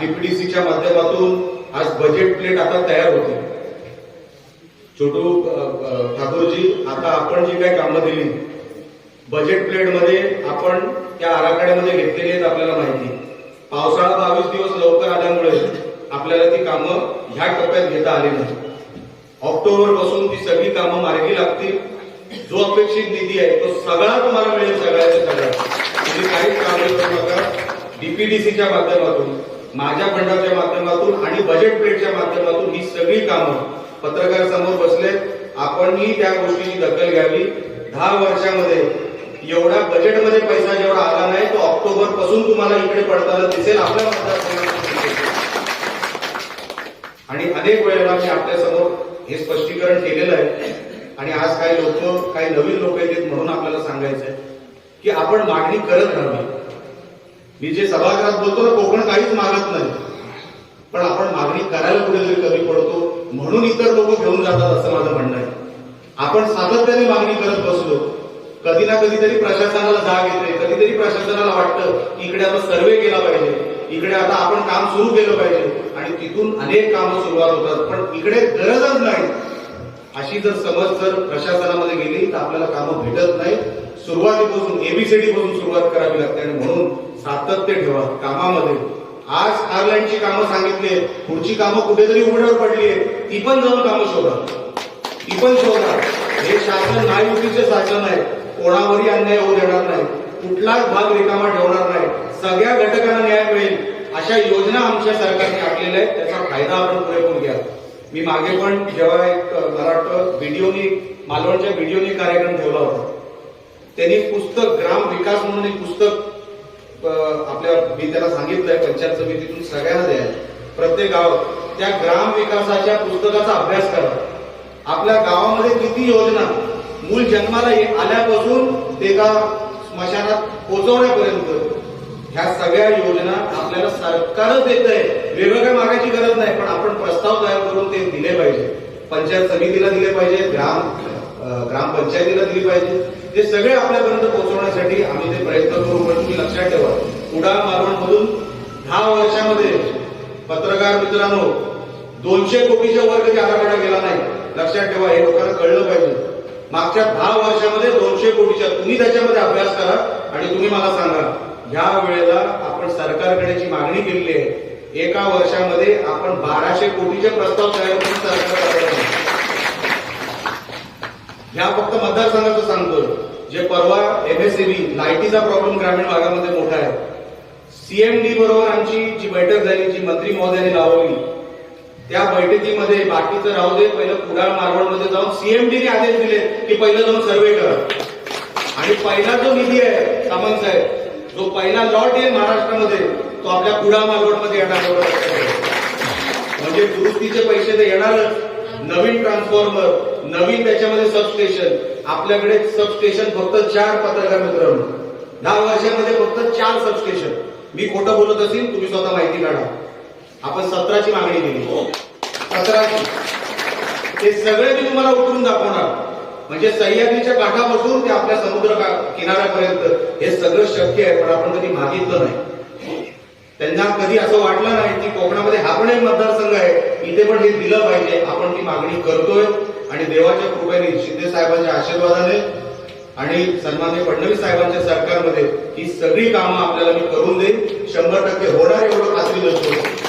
डीपीडीसीच्या माध्यमातून आज budget plate आता तयार होते. छोटू ठाकूरजी आता आपण जी काही कामं दिली बजेट प्लेटमध्ये आपण त्या आराखड्यामध्ये घेतलेली आहेत आपल्याला माहिती. पावसाळा बावीस दिवस लवकर आल्यामुळे आपल्याला ती कामं ह्या टप्प्यात घेता आली नाही. ऑक्टोबरपासून ती सगळी कामं मार्गी लागतील. जो अपेक्षित निधी आहे तो सगळा तुम्हाला मिळेल सगळ्याच्या सगळ्या तुम्ही काहीच काळजी करू नका. डीपीडीसीच्या माध्यमातून. माझ्या फंडाच्या माध्यमातून आणि बजेट प्लेटच्या माध्यमातून ही सगळी कामं पत्रकार समोर बसले. आपणही त्या गोष्टीची दखल घ्यावी. दहा वर्षामध्ये एवढा बजेटमध्ये पैसा जेवढा आला नाही तो ऑक्टोबरपासून तुम्हाला इकडे पडताना दिसेल आपल्या मतदारसंघात आणि अनेक वेळेला मी आपल्यासमोर हे स्पष्टीकरण केलेलं आहे. आणि आज काही लोक काही नवीन लोक येतात म्हणून आपल्याला सांगायचंय की आपण मागणी करत राहावी मी जे सभागृहात बोलतो ना कोकण काहीच मागत नाही. पण आपण मागणी करायला कुठेतरी कमी पडतो. म्हणून इतर लोक घेऊन जातात असं माझं म्हणणं आहे. आपण सातत्याने मागणी करत बसलो. कधी ना कधीतरी प्रशासनाला जाग येते. कधीतरी प्रशासनाला वाटतं की इकडे आता सर्वे केला पाहिजे. इकडे आता आपण काम सुरू केलं पाहिजे. आणि तिथून अनेक कामं सुरुवात होतात. पण इकडे गरजच नाही. अशी जर समज जर प्रशासनामध्ये गेली तर आपल्याला कामं भेटत नाही. सुरुवातीपासून एबीसीडी पासून सुरुवात करावी लागते. आणि म्हणून सातत्य ठेवा. कामामध्ये. आज कार लाईनची कामं सांगितली पुढची कामं कुठेतरी उघड्यावर पडली आहे ती पण जाऊन कामं शोधा. ती पण शोधा. हे शासन नायुतीचे शासन आहे. कोणावरही अन्याय होऊ देणार नाही. कुठलाच भाग रिकामा ठेवणार नाही. सगळ्या घटकांना न्याय मिळेल. अशा योजना आमच्या सरकारने आखलेल्या आहेत. त्याचा फायदा आपण पुरेपूर घ्या मी मागे पण जेव्हा एक मला वाटतं व्हिडिओनी मालवणच्या व्हिडिओनी कार्यक्रम ठेवला होता. त्यांनी पुस्तक ग्राम विकास म्हणून एक पुस्तक आपल्या मी त्याला सांगितलंय पंचायत समितीतून सगळ्यांना द्या प्रत्येक गाव त्या ग्राम विकासाच्या पुस्तकाचा अभ्यास करा. आपल्या गावामध्ये किती योजना? मूल जन्माला आल्यापासून ते का स्मशानात पोहोचवण्यापर्यंत ह्या सगळ्या योजना आपल्याला सरकारच देत आहे वेगवेगळ्या मागायची गरज नाही पण आपण प्रस्ताव तयार करून ते दिले पाहिजे. पंचायत समितीला दिले पाहिजे ग्राम ग्रामपंचायतीला दिली पाहिजे. ते सगळे आपल्यापर्यंत पोहोचवण्यासाठी आम्ही ते प्रयत्न करू पण तुम्ही लक्षात ठेवा कुडाळ मालवणमधून दहा वर्षामध्ये पत्रकार मित्रांनो दोनशे कोटीच्या वर कधी आराखडा गेला नाही. लक्षात ठेवा हे लोकांना कळलं पाहिजे. मागच्या दहा वर्षामध्ये दोनशे कोटीच्या तुम्ही त्याच्यामध्ये अभ्यास करा आणि तुम्ही मला सांगा. ह्या वेळेला आपण सरकारकडे जी मागणी केलेली आहे एका वर्षामध्ये आपण बाराशे कोटीचे प्रस्ताव तयार करून सरकार ह्या फक्त मतदारसंघाचं सांगतोय. जे परवा एमएससीबी लाईटीचा प्रॉब्लेम ग्रामीण भागामध्ये मोठा आहे. सीएमडी बरोबर आमची जी बैठक झाली जी मंत्री महोदयांनी लावली त्या बैठकीमध्ये बाकीचं राहू दे पहिलं कुडाळ मालवणमध्ये जाऊन सीएमडीने आदेश दिले की पहिलं जाऊन सर्वे करा. आणि पहिला जो निधी आहे सामंत साहेब जो पहिला लॉट येईल महाराष्ट्रामध्ये तो आपल्या कुडाळ मालवणमध्ये येणार. म्हणजे दुरुस्तीचे पैसे तर येणारच. नवीन ट्रान्सफॉर्मर नवीन त्याच्यामध्ये सबस्टेशन आपल्याकडे सबस्टेशन फक्त चार पत्रकार मित्रांनो दहा वर्षामध्ये फक्त चार सबस्टेशन मी खोटं बोलत असेल तुम्ही स्वतः माहिती काढा. आपण सतराची मागणी केली. सतराची. ते सगळे मी तुम्हाला उतरून दाखवणार. म्हणजे सह्याद्रीच्या काठापासून ते आपल्या समुद्र किनाऱ्यापर्यंत हे सगळं शक्य आहे पण आपण कधी मागितलं नाही. त्यांना कधी असं वाटलं नाही की कोकणामध्ये हा पण एक मतदारसंघ आहे इथे पण हे दिलं पाहिजे. आपण ती मागणी करतोय आणि देवाच्या कृपेने शिंदे साहेबांच्या आशीर्वादाने आणि सन्मान्य फडणवीस साहेबांच्या सरकारमध्ये ही सगळी कामं आपल्याला मी करून देईन. शंभर टक्के होणार एवढं खात्री देतो